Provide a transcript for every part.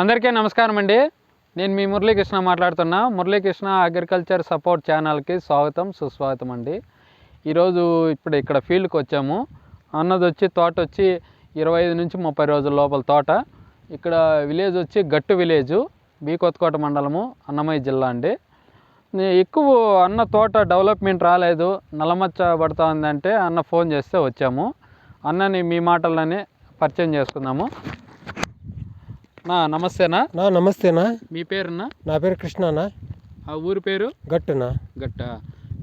అందరికీ నమస్కారం అండి. నేను మీ మురళీకృష్ణ మాట్లాడుతున్నా. మురళీకృష్ణ అగ్రికల్చర్ సపోర్ట్ ఛానల్కి స్వాగతం సుస్వాగతం అండి. ఈరోజు ఇప్పుడు ఇక్కడ ఫీల్డ్కి వచ్చాము. అన్నది వచ్చి తోట వచ్చి ఇరవై ఐదు నుంచి ముప్పై రోజుల లోపల తోట. ఇక్కడ విలేజ్ వచ్చి గట్టు విలేజు బీ కొత్తకోట మండలము అన్నమయ్య జిల్లా అండి. ఎక్కువ అన్న తోట డెవలప్మెంట్ రాలేదు. నల్లమచ్చ పడుతుందంటే అన్న ఫోన్ చేస్తే వచ్చాము. అన్నని మీ మాటలని పరిచయం చేసుకుందాము. నా నమస్తేనా? నా నమస్తేనా? మీ పేరునా నా పేరు కృష్ణనా? ఆ ఊరి పేరు? గట్టునా? గట్ట.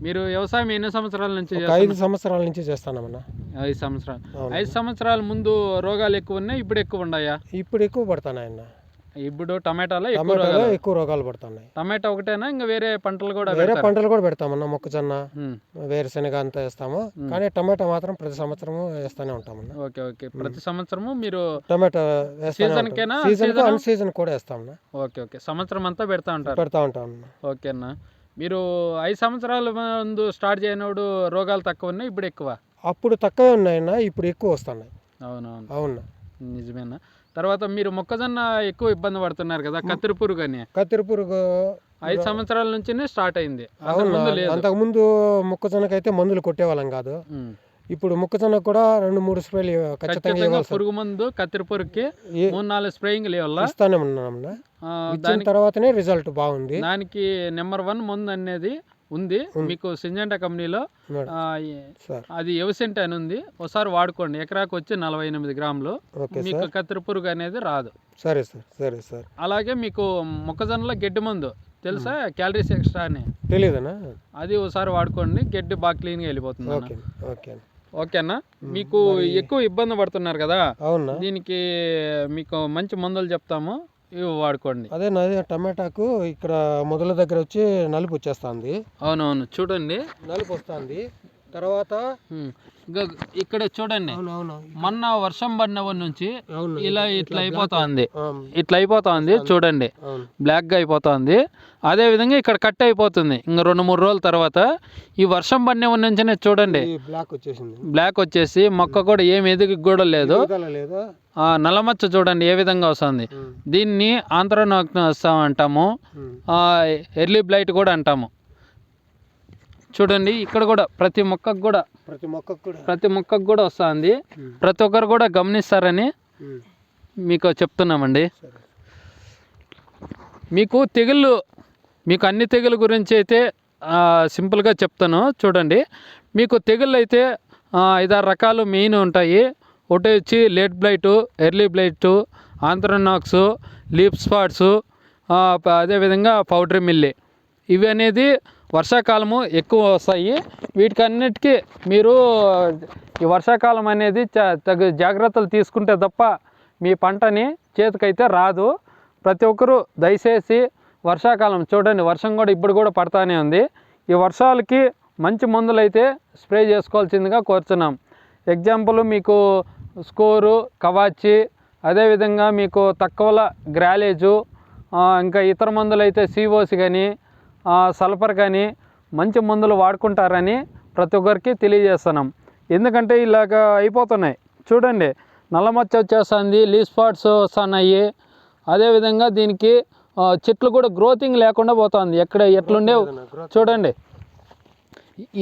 మీరు వ్యవసాయం ఎన్ని సంవత్సరాల నుంచి ఒక? ఐదు సంవత్సరాల నుంచి చేస్తానమ్మన్నా. ఐదు సంవత్సరాలు. ఐదు సంవత్సరాల ముందు రోగాలు ఎక్కువ ఉన్నాయి ఇప్పుడు ఎక్కువ ఉన్నాయా? ఇప్పుడు ఎక్కువ పడతానాయన్న. ఇప్పుడు టమాటాలో ఎక్కువ టమాటాలో రోగాలు ఎక్కువ రోగాలు పడుతున్నాయి. టమాటా ఒకటేనా? ఇంకా వేరే పంటలు కూడా వేరే? పంటలు కూడా పెడతామన్నా మొక్కజొన్న వేరుశనగ అంతా వేస్తాము. కానీ టమాటా మాత్రం ప్రతి సంవత్సరము వేస్తానే ఉంటామన్నా ఓకే ఓకే. ప్రతి సంవత్సరము మీరు టమాటా? Season Season? అన్ సీజన్? కూడా వేస్తామన్నా ఓకే ఓకే. సంవత్సరం అంతా పెడతా ఉంటారు. పెడతా ఉంటామన్నా ఓకేనా మీరు ఐదు సంవత్సరాల ముందు స్టార్ట్ చేయనప్పుడు రోగాలు తక్కువ ఉన్నాయి ఇప్పుడు ఎక్కువ? అప్పుడు తక్కువే ఉన్నాయన్నా ఇప్పుడు ఎక్కువ వస్తున్నాయి. అవునవును. అవునా. నిజమేనా? తర్వాత మీరు మొక్కజొన్న ఎక్కువ ఇబ్బంది పడుతున్నారు కదా కత్తిరి పురుగు అని కత్తిరి పురుగు ఐదు సంవత్సరాల నుంచినే స్టార్ట్ అయింది. అంతకుముందు లేదు. అంతకుముందు మొక్కజొన్నకైతే మందులు కొట్టేవాళ్ళం కాదు. ఇప్పుడు మొక్కజొన్న కూడా రెండు మూడు స్ప్రేలు ఖచ్చితంగా. పురుగు మందు కత్తిరి పురుగుకి మూడు నాలుగు స్ప్రేయింగ్ లేవల్ల ఇస్తానే ఉన్నామన్నా ఇచ్చిన తర్వాతనే రిజల్ట్ బాగుంది. దానికి నెంబర్ వన్ మందు అనేది ఉంది. మీకు సింజంటా కంపెనీలో అది ఎవసెంట్ అని ఉంది. ఒకసారి వాడుకోండి. ఎకరాకు వచ్చి నలభై ఎనిమిది గ్రాములు. మీకు కత్తిరి పురుగు అనేది రాదు. సరే సార్ సరే సార్. అలాగే మీకు మొక్కజొన్నలో గడ్డి మందు. తెలుసా? క్యాలరీస్ ఎక్స్ట్రా అని. తెలియదనా అది ఒకసారి వాడుకోండి. గడ్డి బాగా క్లీన్గా వెళ్ళిపోతుంది. ఓకే ఓకే ఓకేనా? మీకు ఎక్కువ ఇబ్బంది పడుతున్నారు కదా? దీనికి మీకు మంచి మందులు చెప్తాము. ఇవి వాడుకోండి. అదే నాది టమాటాకు ఇక్కడ మొదల దగ్గర వచ్చి నలుపు వచ్చేస్తుంది. అవునవును చూడండి. నలుపు వస్తుంది. తర్వాత ఇక్కడ చూడండి. మొన్న వర్షం పడినప్పటి నుంచి ఇలా ఇట్లా అయిపోతుంది. ఇట్లా అయిపోతుంది చూడండి. బ్లాక్గా అయిపోతుంది. అదే విధంగా ఇక్కడ కట్ అయిపోతుంది. ఇంకా రెండు మూడు రోజుల తర్వాత ఈ వర్షం పడినప్పటి నుంచినే చూడండి. బ్లాక్ వచ్చేసింది. బ్లాక్ వచ్చేసి మొక్క కూడా ఏం ఎదిగి కూడా లేదు. నల్లమచ్చ చూడండి ఏ విధంగా వస్తుంది. దీన్ని ఆంధ్రనోక్నోత్సవం అంటాము. ఎర్లీ బ్లైట్ కూడా అంటాము. చూడండి ఇక్కడ కూడా ప్రతి మొక్కకు కూడా ప్రతి మొక్కకు కూడా. ప్రతి మొక్కకు కూడా వస్తుంది. ప్రతి ఒక్కరు కూడా గమనిస్తారని. మీకు చెప్తున్నామండి. మీకు తెగుళ్ళు మీకు అన్ని తెగుల గురించి అయితే సింపుల్గా చెప్తాను. చూడండి మీకు తెగుళ్ళు అయితే ఐదారు రకాలు మెయిన్ ఉంటాయి. ఒకటి వచ్చి late blight early blight anthracnose leaf spots అదేవిధంగా పౌడర్ మిల్లీ. ఇవి అనేది వర్షాకాలము ఎక్కువ వస్తాయి. వీటికన్నిటికీ మీరు ఈ వర్షాకాలం అనేది చ- తగు జాగ్రత్తలు తీసుకుంటే తప్ప మీ పంటని చేతికైతే రాదు. ప్రతి ఒక్కరూ దయచేసి వర్షాకాలం చూడండి. వర్షం కూడా ఇప్పుడు కూడా పడతానే ఉంది. ఈ వర్షాలకి మంచి మందులు అయితే స్ప్రే చేసుకోవాల్సిందిగా కోరుతున్నాం ఎగ్జాంపుల్ మీకు స్కోరు కవాచి అదేవిధంగా మీకు తక్కువల గ్రాలేజు ఇంకా ఇతర మందులు అయితే సిఓసి కానీ సల్ఫర్ కానీ మంచి మందులు వాడుకుంటారని ప్రతి ఒక్కరికి తెలియజేస్తున్నాం. ఎందుకంటే ఇలాగ అయిపోతున్నాయి. చూడండి నల్లమచ్చ వచ్చేస్తుంది లీ స్పాట్స్ వస్తున్నాయి. అదేవిధంగా దీనికి చెట్లు కూడా గ్రోతింగ్ లేకుండా పోతుంది. ఎక్కడ ఎట్లుండేవు? చూడండి.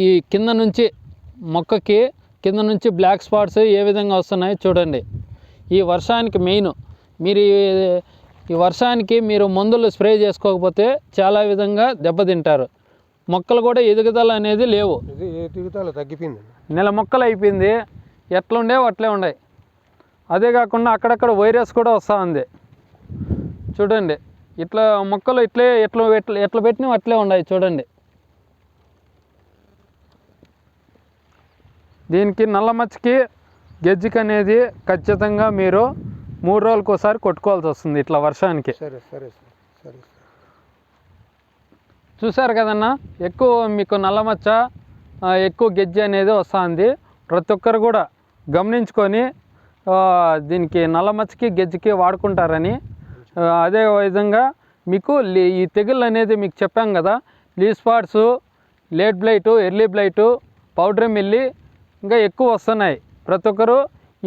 ఈ కింద నుంచి మొక్కకి కింద నుంచి బ్లాక్ స్పాట్స్ ఏ విధంగా వస్తున్నాయి చూడండి. ఈ వర్షానికి మెయిన్. మీరు ఈ- వర్షానికి మీరు మందులు స్ప్రే చేసుకోకపోతే చాలా విధంగా దెబ్బతింటారు. మొక్కలు కూడా ఎదుగుదల అనేది లేవు. ఎదుగుదల తగ్గిపోయింది. నెల మొక్కలు అయిపోయింది. ఎట్లుండేవి అట్లే ఉన్నాయి. అదే కాకుండా అక్కడక్కడ వైరస్ కూడా వస్తూ ఉంది. చూడండి. ఇట్లా మొక్కలు ఇట్లే ఎట్లా ఎట్లా ఎట్లా పెట్టినవి అట్లే ఉన్నాయి చూడండి. దీనికి నల్ల మచ్చకి గెజ్జికి అనేది ఖచ్చితంగా మీరు మూడు రోజులకు ఒకసారి కొట్టుకోవాల్సి వస్తుంది ఇట్లా వర్షానికి. సరే సరే సార్ సరే సార్. చూసారు కదన్నా? ఎక్కువ మీకు నల్లమచ్చ ఎక్కువ గెజ్జి అనేది వస్తుంది. ప్రతి ఒక్కరు కూడా గమనించుకొని దీనికి నల్లమచ్చకి గెజ్జికి వాడుకుంటారని. అదే విధంగా మీకు ఈ తెగుళ్ళు అనేది మీకు చెప్పాం కదా? Leaf spots late blight early blight powdery mildew ఇంకా ఎక్కువ వస్తున్నాయి. ప్రతి ఒక్కరు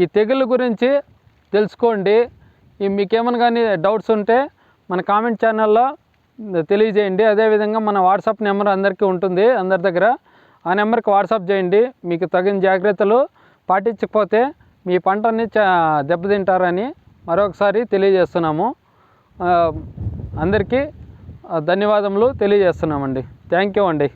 ఈ తెగుళ్ళ గురించి తెలుసుకోండి. మీకేమైనా కానీ డౌట్స్ ఉంటే మన కామెంట్ ఛానల్లో తెలియజేయండి. అదేవిధంగా మన వాట్సాప్ నెంబర్ అందరికీ ఉంటుంది. అందరి దగ్గర ఆ నెంబర్కి వాట్సాప్ చేయండి. మీకు తగిన జాగ్రత్తలు పాటించకపోతే మీ పంటని దెబ్బతింటారని మరొకసారి తెలియజేస్తున్నాము. అందరికీ ధన్యవాదములు తెలియజేస్తున్నామండి. థ్యాంక్ యూ అండి.